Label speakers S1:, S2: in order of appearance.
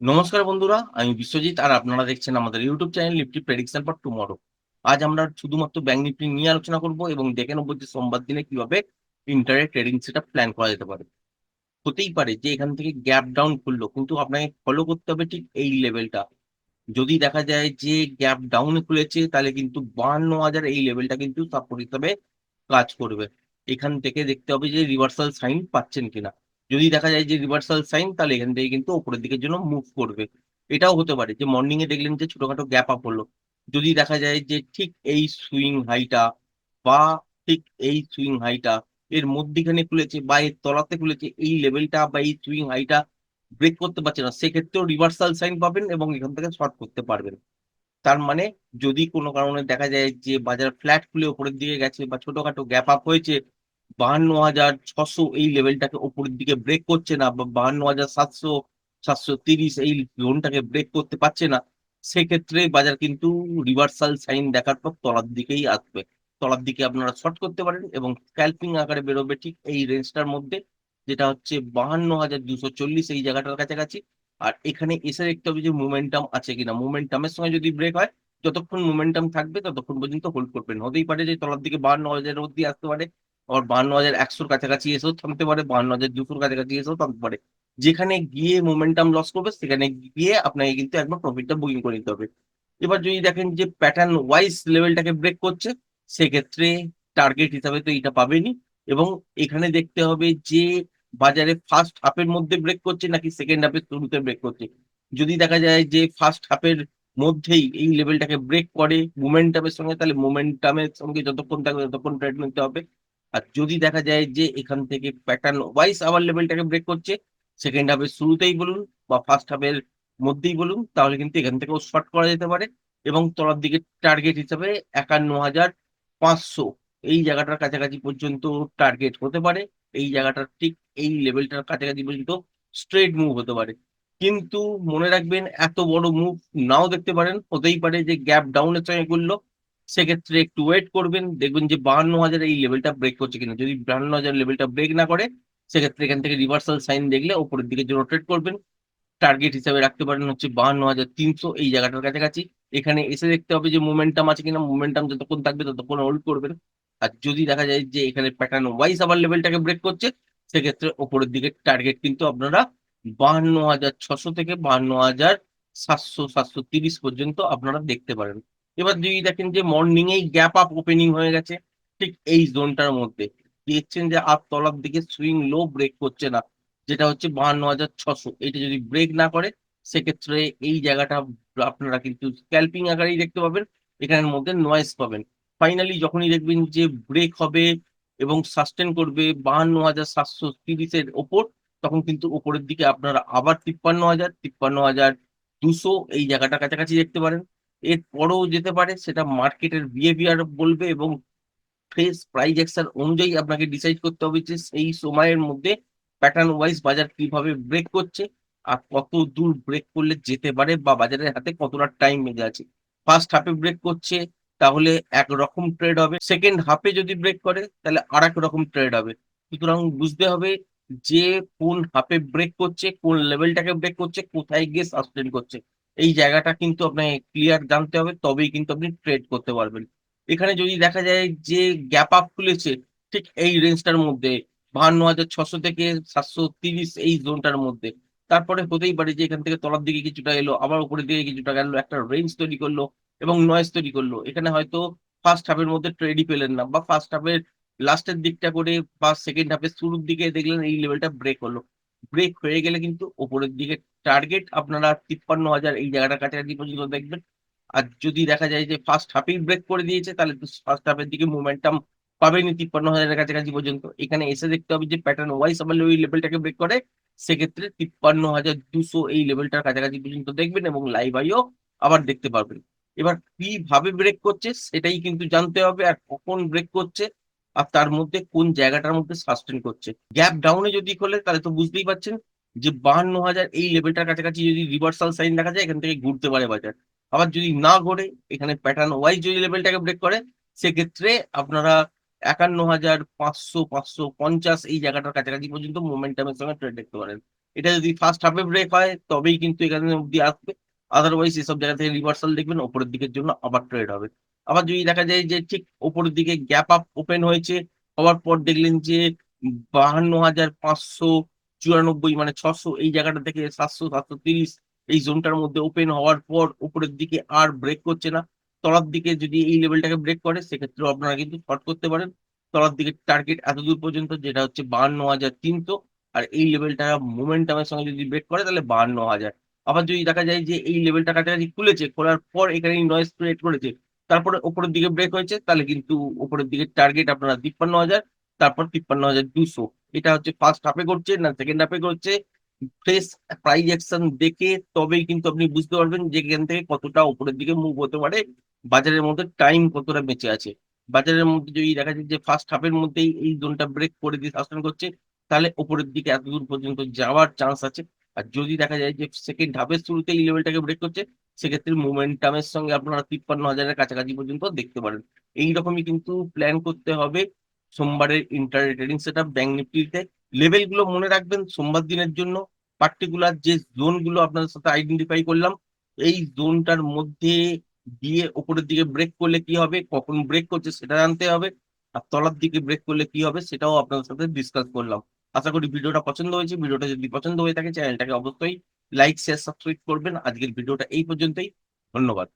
S1: নমস্কার বন্ধুরা, আমি বিশ্বজিৎ আর আপনারা দেখছেন আমাদের YouTube channel Nifty prediction for tomorrow আজ আমরা শুধুমাত্র ব্যাংক নিফটি নিয়ে আলোচনা করব এবং দেখে নেব যে সোমবার দিনে কীভাবে ইন্টারনেট ট্রেডিং সেটা প্ল্যান করা যেতে পারে। হতেই পারে যে এখান থেকে গ্যাপ ডাউন খুললো, কিন্তু আপনাকে ফলো করতে হবে ঠিক এই লেভেলটা যদি দেখা যায় যে গ্যাপ ডাউন খুলেছে, তাহলে কিন্তু বাহান্ন হাজার এই লেভেলটা কিন্তু সাপোর্ট হিসাবে কাজ করবে। এখান থেকে দেখতে হবে যে রিভার্সাল সাইন পাচ্ছেন কিনা। যদি দেখা যায় যে রিভার্সাল সাইন তাহলে এখান থেকে কিন্তু ওপরের দিকের জন্য মুভ করবে। এটাও হতে পারে যে মর্নিং এ দেখলেন যে ছোটখাটো গ্যাপ আপ হলো। যদি দেখা যায় যে ঠিক এই সুইং হাইটা বা ঠিক এই সুইং হাইটা এর মধ্যিখানে খুলেছে বা এর তলাতে খুলেছে, এই লেভেলটা বা এই সুইং হাইটা ব্রেক করতে পারছে না, সেক্ষেত্রেও রিভার্সাল সাইন পাবেন এবং এখান থেকে শর্ট করতে পারবেন। তার মানে যদি কোনো কারণে দেখা যায় যে বাজার ফ্ল্যাট খুলে ওপরের দিকে গেছে বা ছোটখাটো গ্যাপ আপ হয়েছে বাহান্ন হাজার ছশো এই লেভেলটাকে ওপরের দিকে ব্রেক করছে না বা বাহান্ন হাজার সাতশো সাতশো তিরিশ এই জোনটাকে ব্রেক করতে পারছে না, সেক্ষেত্রে বাজার কিন্তু রিভার্সাল সাইন দেখার পর তলার দিকেই আসবে। তলার দিকে আপনারা শর্ট করতে পারেন এবং স্ক্যাল্পিং আকারে বেরোবে ঠিক এই রেঞ্জটার মধ্যে, যেটা হচ্ছে বাহান্ন হাজার দুশো চল্লিশ এই জায়গাটার কাছাকাছি। আর এখানে এসে দেখতে হবে যে মোমেন্টাম আছে কিনা। মোমেন্টামের সঙ্গে যদি ব্রেক হয়, যতক্ষণ মোমেন্টাম থাকবে ততক্ষণ পর্যন্ত হোল্ড করবেন। হতেই পারে যে তলার দিকে বাহান্ন হাজারের মধ্যে আসতে পারে। আবার বাহান্ন হাজার একশোর কাছাকাছি এসেও থামতে পারে বান্ন হাজার দুশোর কাছাকাছি এসেও থামতে পারে যেখানে গিয়ে মোমেন্টাম লস করবে সেখানে গিয়ে আপনাকে কিন্তু একবার প্রফিটটা বুকিং করে নিতে হবে এবার যদি দেখেন যে প্যাটার্ন ওয়াইজ লেভেলটাকে ব্রেক করছে সেক্ষেত্রে টার্গেট হিসাবে তো এটা পাবেনি এবং এখানে দেখতে হবে যে বাজারে ফার্স্ট হাফের মধ্যে ব্রেক করছে নাকি সেকেন্ড হাফের শুরুতে ব্রেক করছে যদি দেখা যায় যে ফার্স্ট হাফের মধ্যেই এই লেভেলটাকে ব্রেক করে মোমেন্টামের সঙ্গে তাহলে মোমেন্টামের সঙ্গে যতক্ষণ থাকবে ততক্ষণ ট্রেড নিতে হবে আর যদি দেখা যায় যে এখান থেকে প্যাটার্ন ওয়াইজ আবার লেভেলটাকে ব্রেক করছে সেকেন্ড হাফের শুরুতেই বলুন বা ফার্স্ট হাফের মধ্যেই বলুন, তাহলে কিন্তু এখান থেকেও শর্ট করা যেতে পারে এবং তলার দিকে টার্গেট হিসাবে একান্ন হাজার পাঁচশো এই জায়গাটার কাছাকাছি পর্যন্ত টার্গেট হতে পারে। এই জায়গাটার ঠিক এই লেভেলটার কাছাকাছি পর্যন্ত স্ট্রেট মুভ হতে পারে। কিন্তু মনে রাখবেন, এত বড় মুভ নাও দেখতে পারেন, হতেই পারে যে গ্যাপ ডাউনের সঙ্গে করল সেক্ষেত্রে একটু ওয়েট করবেন, দেখবেন যে বাহান্ন হাজার এই লেভেলটা ব্রেক করছে কিনা। যদি বাহান্ন হাজার লেভেলটা ব্রেক না করে, সেক্ষেত্রে এখান থেকে রিভার্সাল সাইন দেখলে ওপরের দিকে যে রোটেট করবেন টার্গেট হিসাবে রাখতে পারেন হচ্ছে বাহান্ন হাজার তিনশো এই জায়গাটার কাছাকাছি। এখানে এসে দেখতে হবে যে মোমেন্টাম আছে কিনা মোমেন্টাম যতক্ষণ থাকবে ততক্ষণ হোল্ড করবেন। আর যদি দেখা যায় যে এখানে প্যাটার্ন ওয়াইজ আবার লেভেলটাকে ব্রেক করছে, সেক্ষেত্রে ওপরের দিকে টার্গেট কিন্তু আপনারা বাহান্ন হাজার ছশো থেকে বাহান্ন হাজার সাতশো সাতশো তিরিশ পর্যন্ত আপনারা দেখতে পারেন। এবার যদি দেখেন যে মর্নিং এই গ্যাপ আপ ওপেনিং হয়ে গেছে, ঠিক এই জোনটার মধ্যে। দেখছেন যে আর তলার দিকে সুইং লো ব্রেক করছে না, যেটা হচ্ছে বাহান্ন হাজার ছশো। এটা যদি ব্রেক না করে, সেক্ষেত্রে এই জায়গাটা আপনারা কিন্তু স্ক্যাল্পিং আকারেই দেখতে পাবেন, এখানের মধ্যে নয়েস পাবেন। ফাইনালি যখনই দেখবেন যে ব্রেক হবে এবং সাস্টেন করবে বাহান্ন হাজার সাতশো তিরিশের ওপর, তখন কিন্তু ওপরের দিকে আপনারা আবার তিপ্পান্ন হাজার তিপ্পান্ন হাজার দুশো এই জায়গাটা কাছাকাছি দেখতে পারেন। এর পরেও যেতে পারে, সেটা মার্কেটের বিহেভিয়ার বলবে এবং ফ্রেশ প্রাইস অ্যাকশন অনুযায়ী আপনাকে ডিসাইড করতে হবে যে সেই সময়ের মধ্যে প্যাটার্ন ওয়াইজ বাজার কীভাবে ব্রেক করছে আর কত দূর ব্রেক করলে যেতে পারে বা বাজারের হাতে কতটা টাইম মেজে আছে। ফার্স্ট হাফে ব্রেক করছে, তাহলে এক রকম ট্রেড হবে সেকেন্ড হাফে যদি ব্রেক করে, তাহলে আর রকম ট্রেড হবে। সুতরাং বুঝতে হবে যে কোন হাফে ব্রেক করছে, কোন লেভেলটাকে ব্রেক করছে, কোথায় গিয়ে সাস্টেন করছে। এই জায়গাটা কিন্তু আপনাকে ক্লিয়ার জানতে হবে, তবেই কিন্তু আপনি ট্রেড করতে পারবেন। এখানে যদি দেখা যায় যে গ্যাপ আপ খুলেছে, ঠিক এই রেঞ্জটার মধ্যে, বাহান্ন হাজার ছশো থেকে সাতশো তিরিশ এই জোনটার মধ্যে, তারপরে হতেই পারে যে এখান থেকে তলার দিকে কিছুটা এলো, আবার উপরের দিকে কিছুটা গেল, একটা রেঞ্জ তৈরি করল এবং নয়েজ তৈরি করল। এখানে হয়তো ফার্স্ট হাফের মধ্যে ট্রেডই পেলেন না বা ফার্স্ট হাফের লাস্টের দিকটা করে বা সেকেন্ড হাফের শুরুর দিকে দেখলেন এই লেভেলটা ব্রেক হলো। ব্রেক হয়ে গেলে কিন্তু ওপরের দিকে টার্গেট আপনারা তিপ্পান্ন হাজার এই জায়গাটার কাছাকাছি পর্যন্ত দেখবেন। আর যদি দেখা যায় যে ফার্স্ট হাফেই ব্রেক করে দিয়েছে, তাহলে ফার্স্ট হাফের দিকে মোমেন্টাম পাবেনি তিপ্পান্ন হাজারের কাছাকাছি পর্যন্ত। এখানে এসে দেখতে হবে যে প্যাটার্ন ওয়াইজ আবার ওই লেভেলটাকে ব্রেক করে, সেক্ষেত্রে তিপ্পান্ন হাজার দুশো এই লেভেলটার কাছাকাছি পর্যন্ত দেখবেন এবং লাইভ আইও আবার দেখতে পারবেন। এবার কীভাবে ব্রেক করছে সেটাই কিন্তু জানতে হবে আর কখন ব্রেক করছে আর তার মধ্যে কোন জায়গাটার মধ্যে সাস্টেন করছে। গ্যাপ ডাউনে যদি খোলে তাহলে তো বুঝতেই পারছেন যে বাহান্ন হাজার এই লেভেলটার কাছাকাছি যদি রিভার্সাল সাইন দেখা যায়, এখান থেকে ঘুরতে পারে বাজার। আবার যদি না ঘোরে, এখানে প্যাটার্ন ওয়াইজ যদি লেভেলটাকে ব্রেক করে, সেক্ষেত্রে আপনারা একান্ন হাজার পাঁচশো পাঁচশো পঞ্চাশ এই জায়গাটার কাছাকাছি পর্যন্ত মোমেন্টামের সঙ্গে ট্রেড দেখতে পারেন। এটা যদি ফার্স্ট হাফে ব্রেক হয়, তবেই কিন্তু এখানে অব্দি আসবে। আদারওয়াইজ এসব জায়গা থেকে রিভার্সাল দেখবেন, ওপরের দিকের জন্য আবার ট্রেড হবে। আবার যদি দেখা যায় যে ঠিক ওপরের দিকে গ্যাপ আপ ওপেন হয়েছে, হওয়ার পর দেখলেন যে বাহান্ন হাজার পাঁচশো চুরানব্বই মানে ছশো, এই জায়গাটা থেকে সাতশো সাতশো তিরিশ, এই জোনটার মধ্যে ওপেন হওয়ার পর উপরের দিকে আর ব্রেক করছে না। তলার দিকে যদি এই লেভেলটাকে ব্রেক করে, সেক্ষেত্রেও আপনারা কিন্তু শর্ট করতে পারেন। তলার দিকে টার্গেট এত দূর পর্যন্ত, যেটা হচ্ছে বাহান্ন হাজার তিনশো, আর এই লেভেলটা মোমেন্টামের সঙ্গে যদি ব্রেক করে, তাহলে বাহান্ন হাজার। আবার যদি দেখা যায় যে এই লেভেলটা কাছাকাছি খুলেছে, খোলার পর এখানে নয়েজ ক্রিয়েট করেছে, তারপরে ওপরের দিকে ব্রেক হয়েছে, তাহলে কিন্তু ওপরের দিকে টার্গেট আপনারা তিপ্পান্ন হাজার, তারপর তিপ্পান্ন হাজার দুশো। এটা হচ্ছে ফার্স্ট হাফে করছে না সেকেন্ড হাফে করছে ফ্রেশ প্রাইজ অ্যাকশন দেখে তবেই কিন্তু আপনি বুঝতে পারবেন যে এখান থেকে কতটা উপরের দিকে মুভ হতে পারে। বাজারের মধ্যে টাইম কতটা বেঁচে আছে। বাজারের মধ্যে যদি দেখা যায় যে ফার্স্ট হাফের মধ্যেই এই জোনটা ব্রেক করে দিয়ে সাস্টেন করছে, তাহলে উপরের দিকে এত দূর পর্যন্ত যাওয়ার চান্স আছে। আর যদি দেখা যায় যে সেকেন্ড হাফের শুরুতে এই লেভেলটাকে ব্রেক করছে, সেক্ষেত্রে মোমেন্টামের সঙ্গে আপনারা তিপ্পান্ন হাজারের কাছাকাছি পর্যন্ত দেখতে পারেন। এইরকমই কিন্তু প্ল্যান করতে হবে। সোমবারের inter trading set up bank নিফটিতে লেভেলগুলো মনে রাখবেন সোমবার দিনের জন্য। পার্টিকুলার যে জোনগুলো আপনাদের সাথে আইডেন্টিফাই করলাম, এই জোনটার মধ্যে দিয়ে ওপরের দিকে ব্রেক করলে কি হবে, কখন ব্রেক করছে সেটা জানতে হবে, আর তলার দিকে ব্রেক করলে কি হবে সেটাও আপনাদের সাথে ডিসকাস করলাম। আশা করি ভিডিওটা পছন্দ হয়েছে। ভিডিওটা যদি পছন্দ হয়ে থাকে চ্যানেলটাকে অবশ্যই লাইক শেয়ার সাবস্ক্রাইব করবেন। আজকের ভিডিওটা এই পর্যন্তই। ধন্যবাদ।